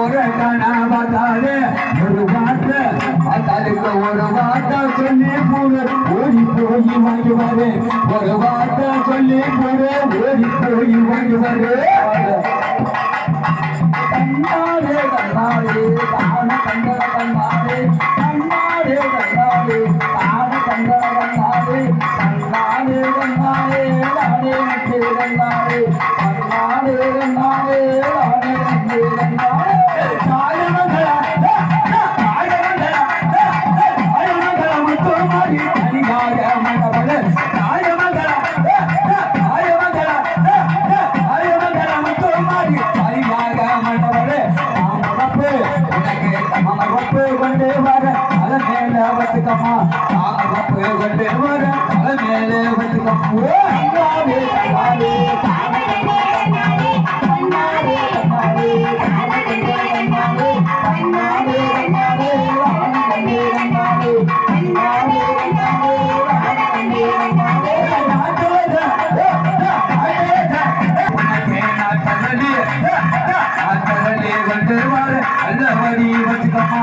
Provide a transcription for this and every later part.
ஒரு கணவதாலே ஒரு வார்த்தை. அதற்கு ஒரு வார்த்தை சொல்லி போடு ஓடி போய் வாங்குவாரு ஒரு வார்த்தை சொல்லி போடு ஓடி போய் வாங்குவாரு கண்ணாடே கண்ணாடே தான கண்டட கண்ணாடே. கண்ணாடே கண்ணாடே தான கண்டட கண்ணாடே. கண்ணாடே கண்ணாடே லாடே நட்டே கண்ணாடே கண்ணாடே கண்ணாடே லாடே நட்டே கண்ணாடே தாயமங்கள மாமரப்பு வச்சுக்கம்மா.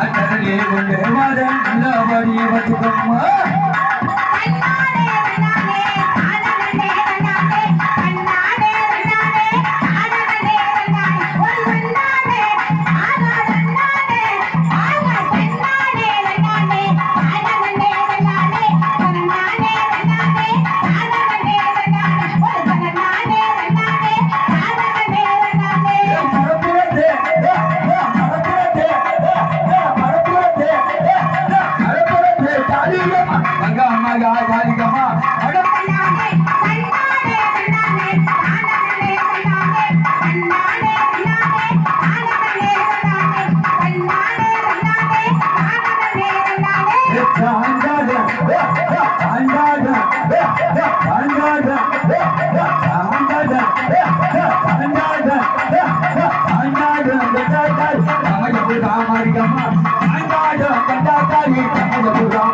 மாமரப்பு கொண்டு வர அல வச்சுக்கம்மா. மாமரப்பு கொண்டு வர அல மேல வச்சுக்கம்மா கண்ணாடி கண்ணாடி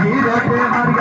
E Mira que